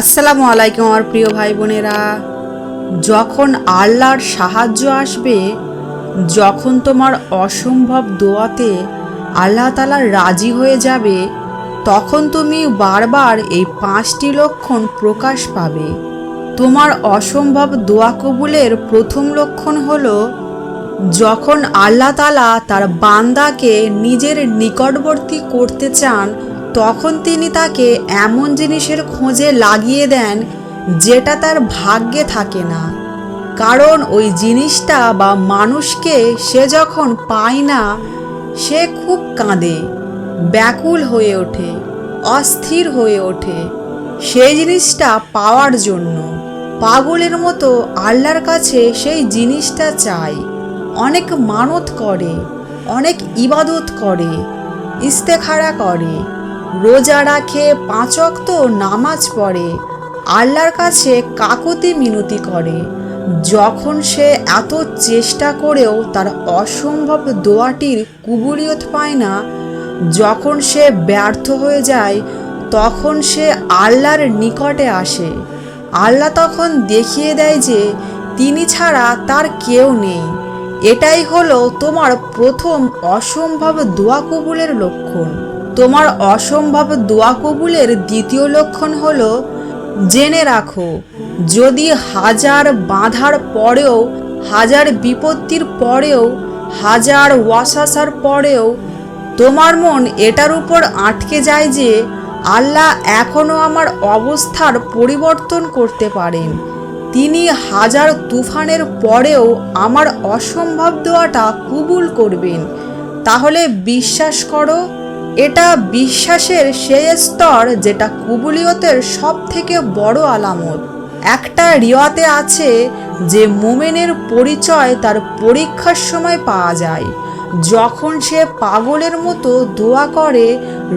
আসসালামু আলাইকুম আমার প্রিয় ভাই বোনেরা। যখন আল্লাহর সাহায্য আসবে, যখন তোমার অসম্ভব দোয়াতে আল্লাহ তালা রাজি হয়ে যাবে, তখন তুমি বারবার এই পাঁচটি লক্ষণ প্রকাশ পাবে। তোমার অসম্ভব দোয়া কবুলের প্রথম লক্ষণ হলো, যখন আল্লাহ তালা তার বান্দাকে নিজের নিকটবর্তী করতে চান তখন তিনি তাকে এমন জিনিসের খোঁজে লাগিয়ে দেন যেটা তার ভাগ্যে থাকে না। কারণ ওই জিনিসটা বা মানুষকে সে যখন পায় না, সে খুব কাঁদে, ব্যাকুল হয়ে ওঠে, অস্থির হয়ে ওঠে। সেই জিনিসটা পাওয়ার জন্য পাগলের মতো আল্লাহর কাছে সেই জিনিসটা চায়। অনেক মানত করে, অনেক ইবাদত করে, ইস্তেখারা করে রোজা রাখে পাঁচক তো নামাজ পড়ে, আল্লাহর কাছে কাকতি মিনতি করে। যখন সে এত চেষ্টা করেও তার অসম্ভব দোয়াটির কুবুলিয়ত পায় না, যখন সে ব্যর্থ হয়ে যায়, তখন সে আল্লাহর নিকটে আসে। আল্লাহ তখন দেখিয়ে দেয় যে তিনি ছাড়া তার কেউ নেই। এটাই হলো তোমার প্রথম অসম্ভব দোয়া কবুলের লক্ষণ। তোমার অসম্ভব দোয়া কবুলের দ্বিতীয় লক্ষণ হল, জেনে রাখো, যদি হাজার বাঁধার পরেও, হাজার বিপত্তির পরেও, হাজার ওয়াসাসার পরেও তোমার মন এটার উপর আটকে যায় যে, আল্লাহ এখনও আমার অবস্থার পরিবর্তন করতে পারেন। তিনি হাজার তুফানের পরেও আমার অসম্ভব দোয়াটা কবুল করবেন। তাহলে বিশ্বাস করো এটা বিশ্বাসের সেই স্তর যেটা কুবুলিয়তের সব থেকে বড় আলামত। একটা রিওয়াতে আছে যে মোমেনের পরিচয় তার পরীক্ষার সময় পাওয়া যায়। যখন সে পাগলের মতো দোয়া করে,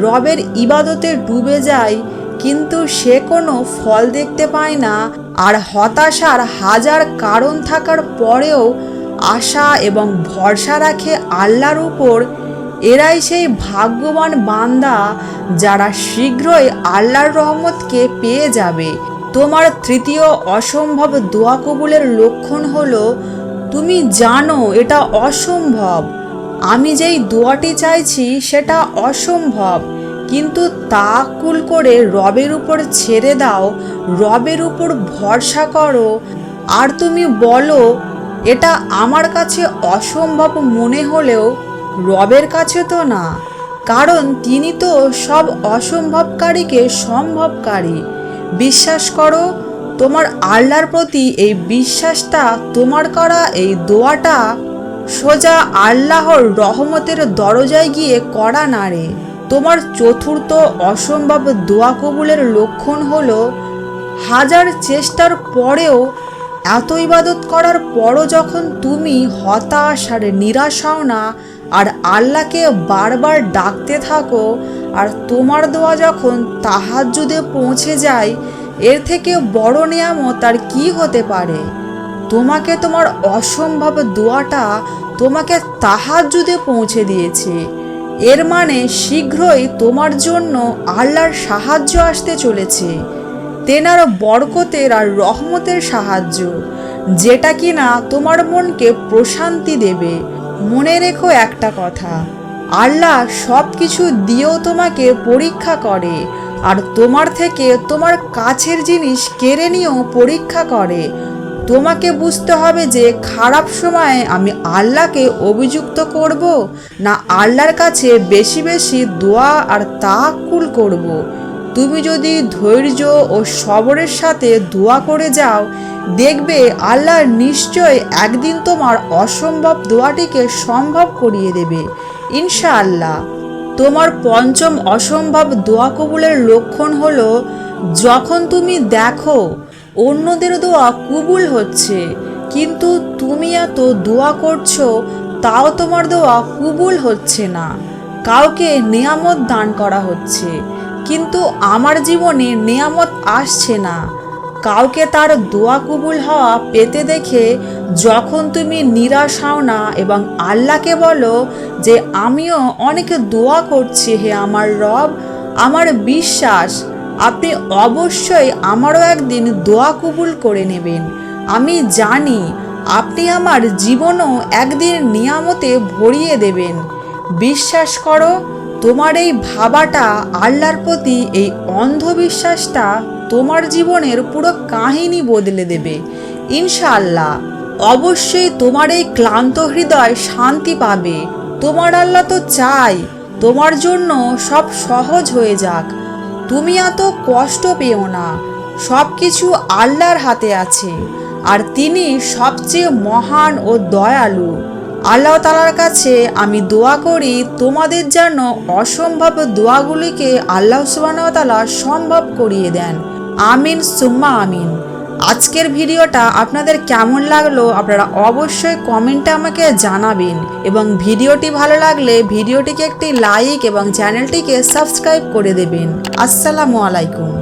রবের ইবাদতে ডুবে যায়, কিন্তু সে কোনো ফল দেখতে পায় না আর হতাশার হাজার কারণ থাকার পরেও আশা এবং ভরসা রাখে আল্লাহর উপর এরাই সেই ভাগ্যবান বান্দা যারা শীঘ্রই আল্লাহর রহমতকে পেয়ে যাবে। তোমার তৃতীয় অসম্ভব দোয়া কবুলের লক্ষণ হলো, তুমি জানো এটা অসম্ভব। আমি যেই দোয়াটি চাইছি সেটা অসম্ভব। কিন্তু তা কুল করে রবের উপর ছেড়ে দাও, রবের উপর ভরসা করো। আর তুমি বলো, এটা আমার কাছে অসম্ভব মনে হলেও রবের কাছে তো না, কারণ তিনি তো সব অসম্ভবকারীকে সম্ভবকারী। বিশ্বাস করো, তোমার আল্লাহর প্রতি এই বিশ্বাসটা, তোমার করা এই দোয়াটা সোজা আল্লাহর রহমতের দরজায় গিয়ে করা নাড়ে তোমার চতুর্থ অসম্ভব দোয়া কবুলের লক্ষণ হলো হাজার চেষ্টার পরেও এত ইবাদত করার পরও যখন তুমি হতাশ আর নিরাশ হও না, আর আল্লাহকে বারবার ডাকতে থাকো, আর তোমার দোয়া যখন তাহাজ্জুদে পৌঁছে যায়, এর থেকে বড় নিয়ামত আর কি হতে পারে? তোমাকে তোমার অসম্ভব দোয়াটা তোমাকে তাহাজ্জুদে পৌঁছে দিয়েছে। এর মানে শীঘ্রই তোমার জন্য আল্লাহর সাহায্য আসতে চলেছে। তেনার বরকতের আর রহমতের সাহায্য, যেটা কিনা তোমার মনকে প্রশান্তি দেবে মনে রেখো একটা কথা, আল্লাহ সব কিছু দিয়েও তোমাকে পরীক্ষা করে, আর তোমার থেকে তোমার কাছের জিনিস কেড়ে নিয়েও পরীক্ষা করে তোমাকে বুঝতে হবে যে খারাপ সময়ে আমি আল্লাহকে অভিযুক্ত করব, না আল্লাহর কাছে বেশি বেশি দোয়া আর তাকুল করব। তুমি যদি ধৈর্য ও সবরের সাথে দোয়া করে যাও, দেখবে আল্লাহ নিশ্চয় একদিন তোমার অসম্ভব দোয়াটিকে সম্ভব করিয়ে দেবে। ইনশাআল্লাহ। তোমার পঞ্চম অসম্ভব দোয়া কবুলের লক্ষণ হলো, যখন তুমি দেখো অন্যদের দোয়া কবুল হচ্ছে, কিন্তু তুমি এত দোয়া করছ, তাও তোমার দোয়া কবুল হচ্ছে না। কাউকে নিয়ামত দান করা হচ্ছে। কিন্তু আমার জীবনে নিয়ামত আসছে না। কাউকে তার দোয়া কবুল হওয়া পেতে দেখে যখন তুমি নিরাশ হও না এবং আল্লাহকে বলো যে, আমিও অনেকে দোয়া করছি হে আমার রব, আমার বিশ্বাস, আপনি অবশ্যই আমারও একদিন দোয়া কবুল করে নেবেন। আমি জানি আপনি আমার জীবনও একদিন নিয়ামতে ভরিয়ে দেবেন। বিশ্বাস করো তোমার এই ভাবাটা আল্লাহর প্রতি, এই অন্ধবিশ্বাসটা তোমার জীবনের পুরো কাহিনী বদলে দেবে। ইনশাআল্লাহ, অবশ্যই তোমার এই ক্লান্ত হৃদয় শান্তি পাবে। তোমার আল্লাহ তো চাই, তোমার জন্য সব সহজ হয়ে যাক। তুমি এত কষ্ট পেও না সব কিছু আল্লাহর হাতে আছে। আর তিনি সবচেয়ে মহান ও দয়ালু। আল্লাহ তালার কাছে আমি দোয়া করি, তোমাদের যেন অসম্ভব দোয়াগুলিকে আল্লাহ সুবাহতালা সম্ভব করিয়ে দেন। আমিন, সুম্মা আমিন। আজকের ভিডিওটা আপনাদের কেমন লাগল আপনারা অবশ্যই কমেন্টে আমাকে জানাবেন এবং ভিডিওটি ভালো লাগলে ভিডিওটিকে একটি লাইক এবং চ্যানেলটিকে সাবস্ক্রাইব করে দেবেন। আসসালামু আলাইকুম।